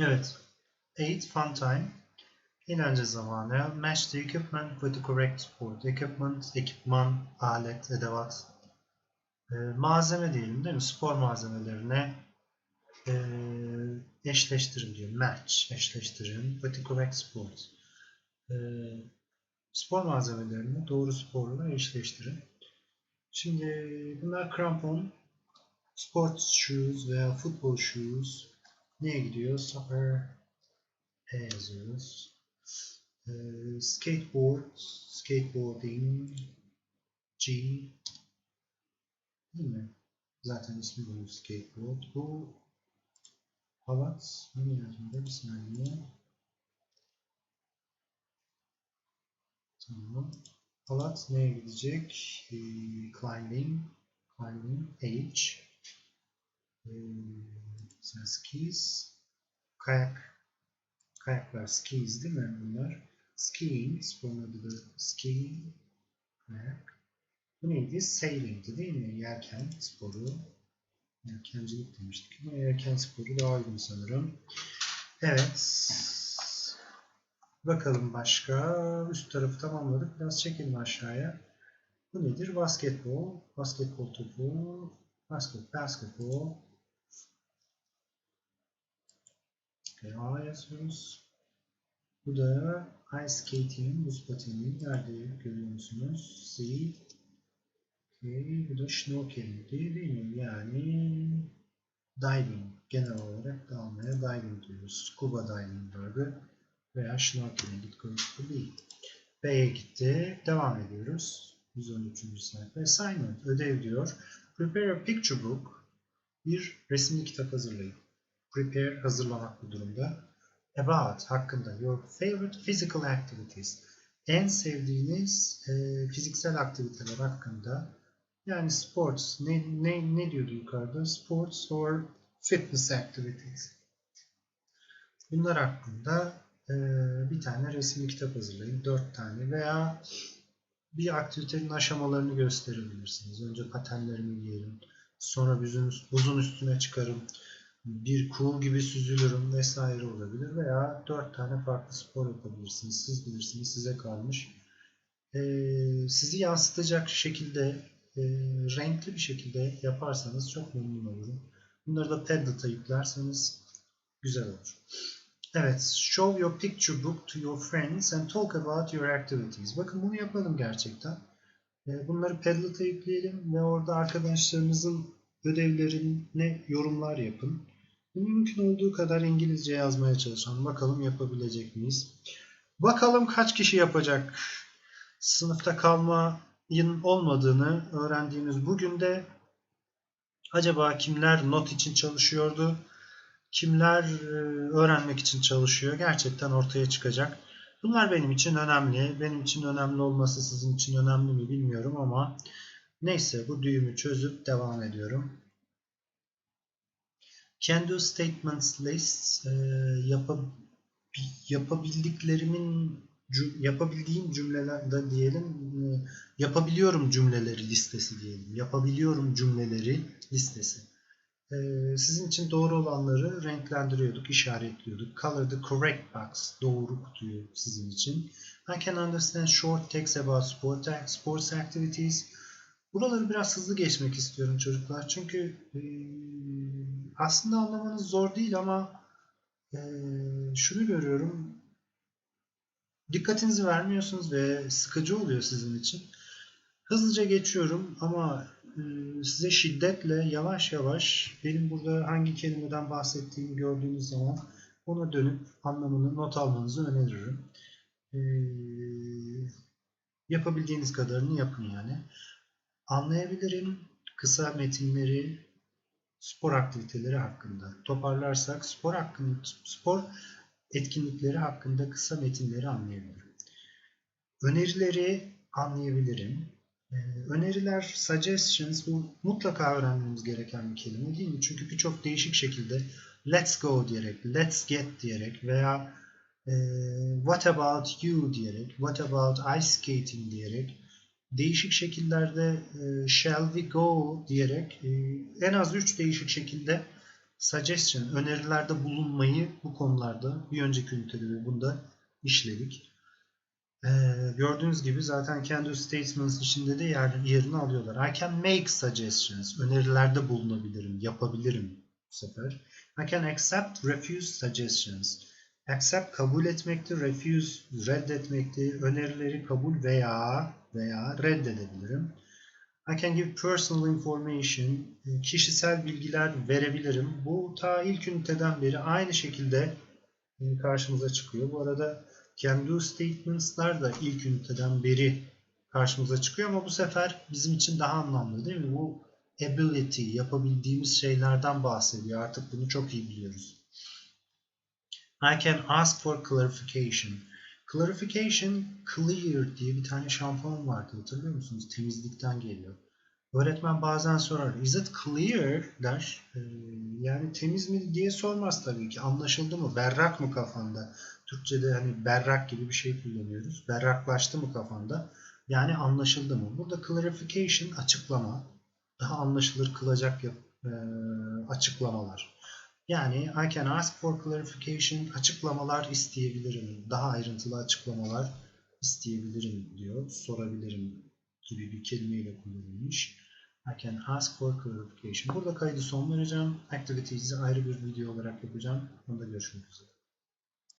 Evet. 8 fun time. Eğlence zamanı. Match the equipment with the correct sport. Equipment, ekipman, alet, edevat. Ee, malzeme diyelim değil mi? Spor malzemelerine e, eşleştirin diyor. Match, eşleştirin with the correct sport. Ee, spor malzemelerini doğru sporla eşleştirin. Şimdi bunlar krampon, sports shoes veya football shoes neye gidiyor? Soccer E yazıyoruz. Ee, skateboard, skateboarding, G değil mi? Zaten ismi bu skateboard. Bu halat ne yazmıyor? Bir saniye. Tamam. Halat neye gidecek? Ee, climbing, climbing, H. Mesela skis, kayak, kayaklar skis değil mi bunlar? Skiing, sporun adı da skiing, kayak. Bu neydi? Sailing'di değil mi? Yelken sporu. Yelkencilik demiştik ama yelken sporu daha uygun sanırım. Evet. Bakalım başka. Üst tarafı tamamladık. Biraz çekelim aşağıya. Bu nedir? Basketbol. Basketbol topu. Basket, basketbol. A yazıyoruz. Bu da ice skating, buz pateni. Nerede görüyor musunuz? C. Okay. Bu da snorkeling değil, değil mi? Yani diving. Genel olarak dalmaya diving diyoruz. Scuba diving vardı. Veya snorkeling. To be. B'ye gitti. Devam ediyoruz. 113. sayfa. Assignment. Ödev diyor. Prepare a picture book. Bir resimli kitap hazırlayın. Prepare hazırlamak bu durumda. About hakkında your favorite physical activities. En sevdiğiniz e, fiziksel aktiviteler hakkında. Yani sports. Ne, ne, ne diyordu yukarıda? Sports or fitness activities. Bunlar hakkında e, bir tane resimli kitap hazırlayın. Dört tane veya bir aktivitenin aşamalarını gösterebilirsiniz. Önce patenlerimi giyerim. Sonra buzun, buzun üstüne çıkarım. Bir cool gibi süzülürüm vesaire olabilir. Veya dört tane farklı spor yapabilirsiniz. Siz bilirsiniz. Size kalmış. Ee, sizi yansıtacak şekilde e, renkli bir şekilde yaparsanız çok memnun olurum. Bunları da Padlet'a yüklerseniz güzel olur. Evet, show your picture book to your friends and talk about your activities. Bakın bunu yapalım gerçekten. Bunları Padlet'a yükleyelim ve orada arkadaşlarınızın ödevlerine yorumlar yapın. Mümkün olduğu kadar İngilizce yazmaya çalışalım. Bakalım yapabilecek miyiz? Bakalım kaç kişi yapacak? Sınıfta kalmayın olmadığını öğrendiğimiz bugün de acaba kimler not için çalışıyordu? Kimler öğrenmek için çalışıyor? Gerçekten ortaya çıkacak. Bunlar benim için önemli. Benim için önemli olması sizin için önemli mi bilmiyorum ama neyse bu düğümü çözüp devam ediyorum. Can do statements list e, yapab yapabildiklerimin yapabildiğim cümlelerde diyelim e, yapabiliyorum cümleleri listesi diyelim. Yapabiliyorum cümleleri listesi. E, sizin için doğru olanları renklendiriyorduk, işaretliyorduk. Color the correct box. Doğru kutuyu sizin için. I can understand short text about sport, sports activities. Buraları biraz hızlı geçmek istiyorum çocuklar. Çünkü e, aslında anlamanız zor değil ama e, şunu görüyorum. Dikkatinizi vermiyorsunuz ve sıkıcı oluyor sizin için. Hızlıca geçiyorum ama e, size şiddetle yavaş yavaş benim burada hangi kelimeden bahsettiğimi gördüğünüz zaman ona dönüp anlamını not almanızı öneririm. E, yapabildiğiniz kadarını yapın yani. Anlayabilirim kısa metinleri spor aktiviteleri hakkında. Toparlarsak spor hakkında spor etkinlikleri hakkında kısa metinleri anlayabilirim. Önerileri anlayabilirim. Ee, öneriler, suggestions bu mutlaka öğrenmemiz gereken bir kelime değil mi? Çünkü birçok değişik şekilde let's go diyerek, let's get diyerek veya e, what about you diyerek, what about ice skating diyerek değişik şekillerde e, shall we go diyerek e, en az 3 değişik şekilde suggestion, önerilerde bulunmayı bu konularda bir önceki ünitede ve bunda işledik. Ee, gördüğünüz gibi zaten do statements içinde de yer, yerini alıyorlar. I can make suggestions. Önerilerde bulunabilirim, yapabilirim bu sefer. I can accept, refuse suggestions. Accept kabul etmekti, refuse reddetmekti. Önerileri kabul veya veya reddedebilirim. I can give personal information. Kişisel bilgiler verebilirim. Bu ta ilk üniteden beri aynı şekilde e, karşımıza çıkıyor. Bu arada can do statements'lar da ilk üniteden beri karşımıza çıkıyor ama bu sefer bizim için daha anlamlı değil mi? Bu ability, yapabildiğimiz şeylerden bahsediyor. Artık bunu çok iyi biliyoruz. I can ask for clarification. Clarification, clear diye bir tane şampuan vardı hatırlıyor musunuz? Temizlikten geliyor. Öğretmen bazen sorar, is it clear der. Ee, yani temiz mi diye sormaz tabii ki. Anlaşıldı mı? Berrak mı kafanda? Türkçe'de hani berrak gibi bir şey kullanıyoruz. Berraklaştı mı kafanda? Yani anlaşıldı mı? Burada clarification açıklama. Daha anlaşılır kılacak yap, e, açıklamalar. Yani I can ask for clarification açıklamalar isteyebilirim. Daha ayrıntılı açıklamalar isteyebilirim diyor. Sorabilirim gibi bir kelimeyle kullanılmış. I can ask for clarification. Burada kaydı son vereceğim. Activities'i ayrı bir video olarak yapacağım. Onda görüşmek üzere.